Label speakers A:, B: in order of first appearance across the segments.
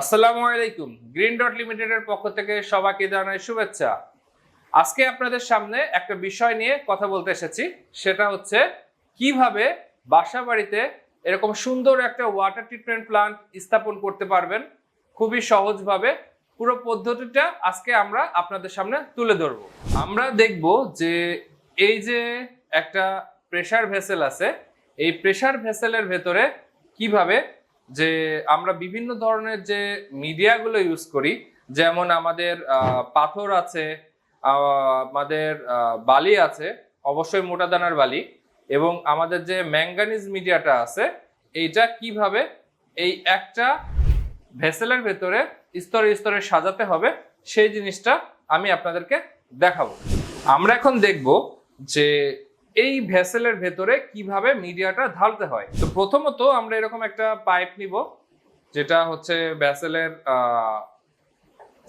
A: আসসালামু আলাইকুম। Green dot লিমিটেডের পক্ষ থেকে সবাইকে জানাই শুভেচ্ছা। আজকে আপনাদের সামনে একটা বিষয় নিয়ে কথা বলতে এসেছি। সেটা হচ্ছে কীভাবে বাসা বাড়িতে এরকম সুন্দর একটা ওয়াটার ট্রিটমেন্ট প্লান্ট স্থাপন করতে পারবেন। খুবই সহজভাবে পুরো পদ্ধতিটা আজকে আমরা আপনাদের সামনে তুলে ধরবো। আমরা দেখব যে এই যে একটা প্রেসার ভেসেল আছে, এই প্রেসার ভেসেলের ভেতরে কীভাবে যে আমরা বিভিন্ন ধরনের যে মিডিয়াগুলো ইউজ করি, যেমন আমাদের পাথর আছে আমাদের বালি আছে, অবশ্যই মোটা দানার বালি, এবং আমাদের যে ম্যাঙ্গানিজ মিডিয়াটা আছে, এইটা কীভাবে এই একটা ভেসেলের ভেতরে স্তরে স্তরে সাজাতে হবে, সেই জিনিসটা আমি আপনাদেরকে দেখাবো। আমরা এখন দেখব যে এই ভেসেলের ভেতরে কীভাবে মিডিয়াটা ঢালতে হয়? তো প্রথমত আমরা এরকম একটা পাইপ নিব, যেটা হচ্ছে ভেসেলের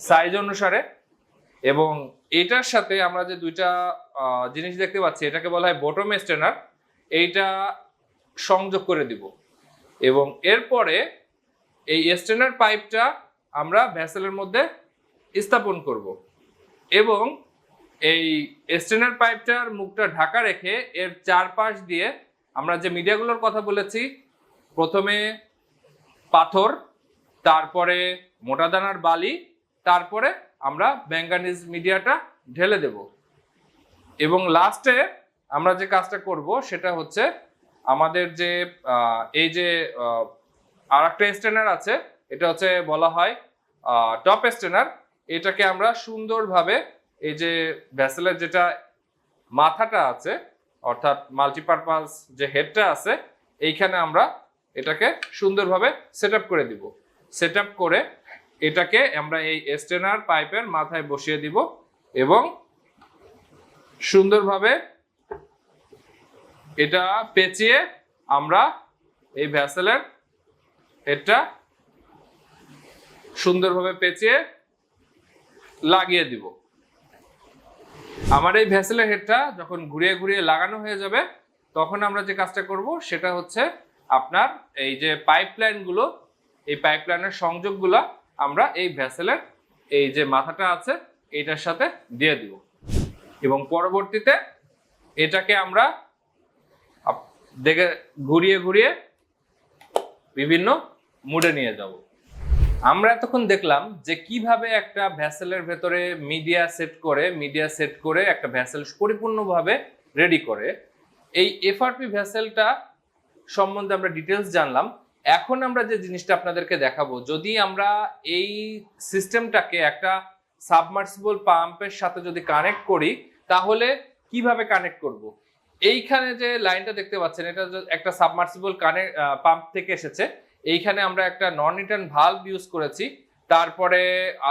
A: সাইজ অনুসারে এবং এটার সাথে আমরা যে দুইটা জিনিস দেখতে পাচ্ছি, এটাকে বলা হয় বটম স্টেনার এইটা সংযোগ করে দিব। এবং এরপরে এই স্টেনার পাইপটা আমরা ভেসেলের মধ্যে স্থাপন করব। এবং এই স্টেনার পাইপটার মুখটা ঢাকা রেখে এর চারপাশ দিয়ে আমরা যে মিডিয়াগুলোর কথা বলেছি, প্রথমে পাথর, তারপরে মোটা দানার বালি, তারপরে আমরা ম্যাঙ্গানিজ মিডিয়াটা ঢেলে দেব। এবং লাস্টে আমরা যে কাজটা করব সেটা হচ্ছে আমাদের যে এই যে আর একটা স্টেনার আছে, এটা হচ্ছে বলা হয় টপ স্টেনার। এটাকে আমরা সুন্দরভাবে এই যে ভ্যাসেলের যেটা মাথাটা আছে, অর্থাৎ মাল্টিপারপাস যে হেডটা আছে, এইখানে আমরা এটাকে সুন্দরভাবে সেট করে দিব। সেট করে এটাকে আমরা এই স্টেনার পাইপের মাথায় বসিয়ে দিব এবং সুন্দরভাবে এটা পেঁচিয়ে আমরা এই ভ্যাসেলের হেডটা সুন্দরভাবে পেঁচিয়ে লাগিয়ে দিব। আমার এই ভ্যাসেলের হেডটা যখন ঘুরিয়ে ঘুরিয়ে লাগানো হয়ে যাবে, তখন আমরা যে কাজটা করব সেটা হচ্ছে আপনার এই যে পাইপলাইনগুলো এই পাইপলাইনের সংযোগগুলো আমরা এই ভ্যাসেলের এই যে মাথাটা আছে এইটার সাথে দিয়ে দিব। এবং পরবর্তীতে এটাকে আমরা দেখে ঘুরিয়ে ঘুরিয়ে বিভিন্ন মুডে নিয়ে যাব। আমরা এতক্ষণ দেখলাম যে কীভাবে একটা ভ্যাসেলের ভেতরে মিডিয়া সেট করে, মিডিয়া সেট করে একটা ভ্যাসেল পরিপূর্ণভাবে রেডি করে। এই এফআরপি ভ্যাসেলটা সম্বন্ধে আমরা ডিটেলস জানলাম। এখন আমরা যে জিনিসটা আপনাদেরকে দেখাবো, যদি আমরা এই সিস্টেমটাকে একটা সাবমার্সিবল পাম্পের সাথে যদি কানেক্ট করি, তাহলে কীভাবে কানেক্ট করব। এইখানে যে লাইনটা দেখতে পাচ্ছেন, এটা একটা সাবমার্সিবল কানেক্ট পাম্প থেকে এসেছে। এইখানে আমরা একটা নন রিটার্ন ভালভ ইউজ করেছি। তারপরে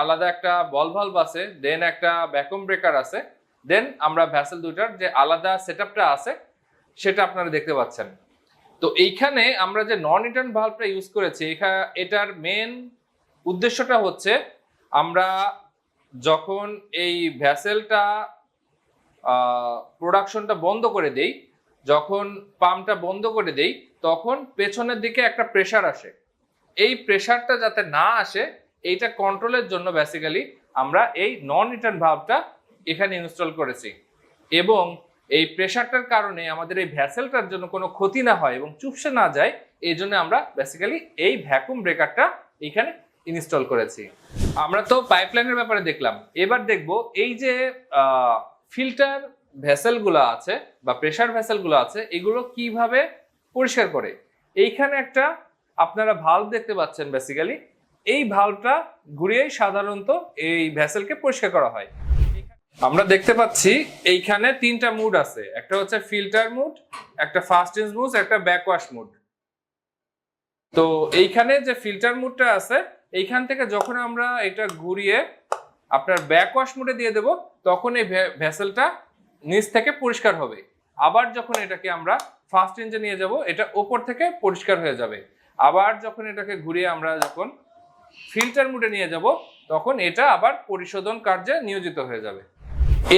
A: আলাদা একটা বল ভালভ আছে দেন একটা ভ্যাকুম ব্রেকার আছে দেন আমরা ভ্যাসেল দুটার যে আলাদা সেটআপটা আছে, সেটা আপনারা দেখতে পাচ্ছেন। তো এইখানে আমরা যে নন রিটার্ন ভালভটা ইউজ করেছি এটার মেন উদ্দেশ্যটা হচ্ছে আমরা যখন এই ভ্যাসেলটা প্রোডাকশনটা বন্ধ করে দেই, যখন পাম্পটা বন্ধ করে দেই তখন পেছনের দিকে একটা প্রেশার আসে। এই প্রেশারটা যাতে না আসে, এইটা কন্ট্রোলের জন্য বেসিক্যালি আমরা এই নন রিটার্ন ভাবটা এখানে ইনস্টল করেছি। এবং এই প্রেশারটার কারণে আমাদের এই ভ্যাসেলটার জন্য কোনো ক্ষতি না হয় এবং চুপসে না যায়, এই জন্য আমরা বেসিক্যালি এই ভ্যাকুম ব্রেকারটা এখানে ইনস্টল করেছি। আমরা তো পাইপলাইনের ব্যাপারে দেখলাম। এবার দেখব এই যে ফিল্টার ভেসেলগুলো আছে বা প্রেশার ভেসেলগুলো আছে, এগুলো কীভাবে পরিষ্কার করে। এইখানে একটা আপনারা ভাল্ব দেখতে পাচ্ছেন বেসিক্যালি এই ভাল্বটা ঘুরিয়েই সাধারণত এই ভেসেলকে পরিষ্কার করা হয়। আমরা দেখতে পাচ্ছি এইখানে তিনটা মুড আছে। একটা হচ্ছে ফিল্টার মুড একটা ফাস্ট ইঞ্জ মুড একটা ব্যাকওয়াশ মুড তো এইখানে যে ফিল্টার মুডটা আছে, এইখান থেকে যখন আমরা এটা ঘুরিয়ে আপনার ব্যাকওয়াশ মুডে দিয়ে দেব, তখন এই ভেসেলটা নিচ থেকে পরিষ্কার হবে। আবার যখন এটাকে আমরা ফার্স্ট ইঞ্জে নিয়ে যাব, এটা ওপর থেকে পরিষ্কার হয়ে যাবে। আবার যখন এটাকে ঘুরিয়ে আমরা যখন ফিল্টার মুডে নিয়ে যাব, তখন এটা আবার পরিশোধন কার্যে নিয়োজিত হয়ে যাবে।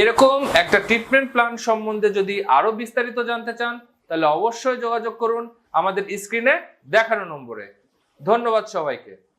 A: এরকম একটা ট্রিটমেন্ট প্ল্যান সম্বন্ধে যদি আরও বিস্তারিত জানতে চান, তাহলে অবশ্যই যোগাযোগ করুন আমাদের স্ক্রিনে দেখানো নম্বরে। ধন্যবাদ সবাইকে।